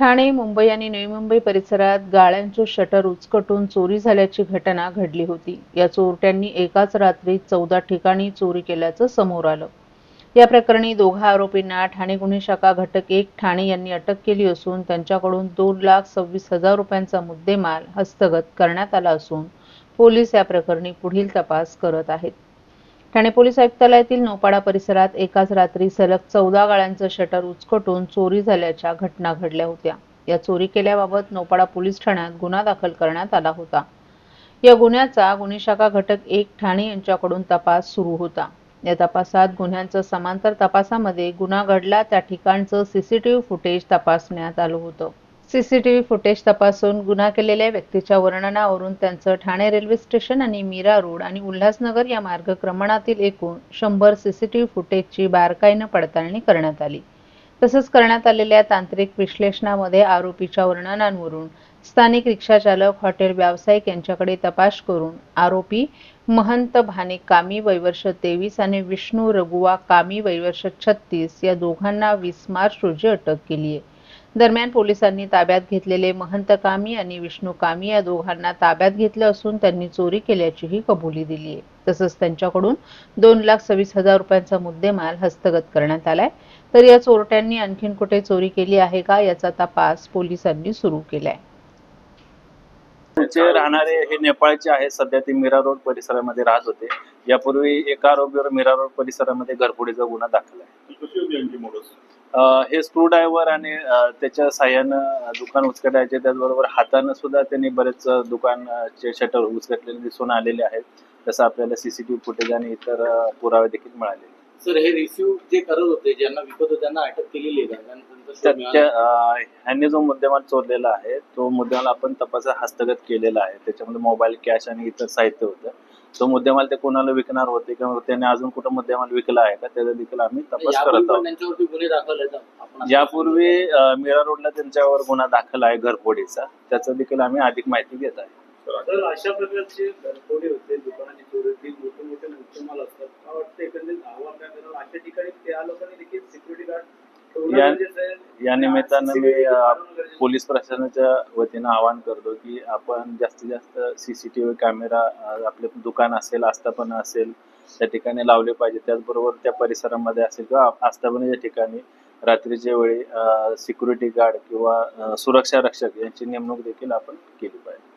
ठाणे मुंबई आणि नवी मुंबई परिसरात गाळ्यांचे शटर उचकटून चोरी झाल्याची घटना घडली होती. या चोरट्यांनी एकाच रात्री चौदा ठिकाणी चोरी केल्याचं समोर आलं. या प्रकरणी दोघा आरोपींना ठाणे गुन्हे शाखा घटक एक ठाणे यांनी अटक केली असून त्यांच्याकडून दोन लाख सव्वीस हजार रुपयांचा मुद्देमाल हस्तगत करण्यात आला असून पोलीस या प्रकरणी पुढील तपास करत आहेत. ठाणे पोलीस आयुक्तालयातील नौपाडा परिसरात एकाच रात्री सलग चौदा गाळ्यांचं शटर उचकटून चोरी झाल्याच्या घटना घडल्या होत्या. या चोरी केल्याबाबत नौपाडा पोलीस ठाण्यात गुन्हा दाखल करण्यात आला होता. या गुन्ह्याचा गुन्हे शाखा घटक एक ठाणे यांच्याकडून तपास सुरू होता. या तपासात गुन्ह्यांचं समांतर तपासामध्ये गुन्हा घडला त्या ठिकाणचं सीसीटीव्ही फुटेज तपासण्यात आलं होतं. सीसीटीव्ही फुटेज तपासून गुन्हा केलेल्या व्यक्तीच्या वर्णनावरून त्यांचं ठाणे रेल्वे स्टेशन आणि मीरा रोड आणि उल्हासनगर या मार्गक्रमणातील एकूण शंभर सीसीटीव्ही फुटेजची बारकाईनं पडताळणी करण्यात आली. तसंच करण्यात आलेल्या तांत्रिक विश्लेषणामध्ये आरोपीच्या वर्णनांवरून स्थानिक रिक्षाचालक हॉटेल व्यावसायिक यांच्याकडे तपास करून आरोपी महंत भाने कामी वैवर्ष तेवीस आणि विष्णू रघुवा कामी वैवर्ष छत्तीस या दोघांना वीस मार्च रोजी अटक केली आहे दरम्यान पोलिसांनी ताब्यात घेतलेले महंत कामी आणि विष्णू कामी या दोघांना ताब्यात घेतलं असून त्यांनी चोरी केल्याचीही कबुली दिली आहे तसंच त्यांच्याकडून दोन लाख सव्वीस हजार रुपयांचा मुद्देमाल हस्तगत करण्यात आलाय. तर या चोरट्यांनी आणखीन कुठे चोरी केली आहे का याचा तपास पोलिसांनी सुरू केलाय. जे राहणारे हे नेपाळचे आहेत सध्या ते मीरा रोड परिसरामध्ये राहत होते. यापूर्वी एका आरोपीवर मीरा रोड परिसरामध्ये घरफोडीचा गुन्हा दाखल आहे. हे स्क्रू ड्रायव्हर आणि त्याच्या साह्यानं दुकान उचकटायचे त्याचबरोबर हातानं सुद्धा त्यांनी बरेच दुकानचे शटर उचकटलेले दिसून आलेले आहेत. तसं आपल्याला सीसीटीव्ही फुटेज आणि इतर पुरावे देखील मिळाले. सर हे रिसिव्ह जे करत होते ज्यांना विकत होते त्यांना अटक केलेली आहे ह्यांनी जो मुद्देमाल चोरलेला आहे तो मुद्देमाल आपण तपासात हस्तगत केलेला आहे. त्याच्यामध्ये मोबाईल कॅश आणि इतर साहित्य होतं. तो मुद्देमाल ते कोणाला विकणार होते किंवा त्याने अजून कुठं मुद्देमाल विकला आहे का त्याचा देखील आम्ही तपास यापूर्वी करत आहोत. त्यांच्यावरती गुन्हे दाखल आहेत. आपण असं- यापूर्वी अं, मीरा रोडला त्यांच्यावर गुन्हा दाखल आहे घरफोडीचा त्याचा देखील आम्ही अधिक माहिती घेत आहे. तर अशा प्रकारचे घरफोडे होते दुकानाची चोरी होती मोठे मोठे मुद्देमाल असतात. मला वाटतं एकंदरीत आव्हान काय करणार? अशा ठिकाणी त्या लोकांनी देखील सिक्युरिटी गार्ड ठेवणं या- गरजेचं आहे. या निमित्तानं मी पोलीस प्रशासनाच्या वतीनं आवाहन करतो की आपण जास्तीत जास्त C C T V camera आपले दुकान असेल आस्थापना असेल त्या ठिकाणी लावले पाहिजे. त्याचबरोबर त्या परिसरामध्ये असेल किंवा आस्थापनेच्या ठिकाणी रात्रीच्या वेळी सिक्युरिटी गार्ड किंवा सुरक्षा रक्षक यांची नेमणूक देखील आपण केली पाहिजे.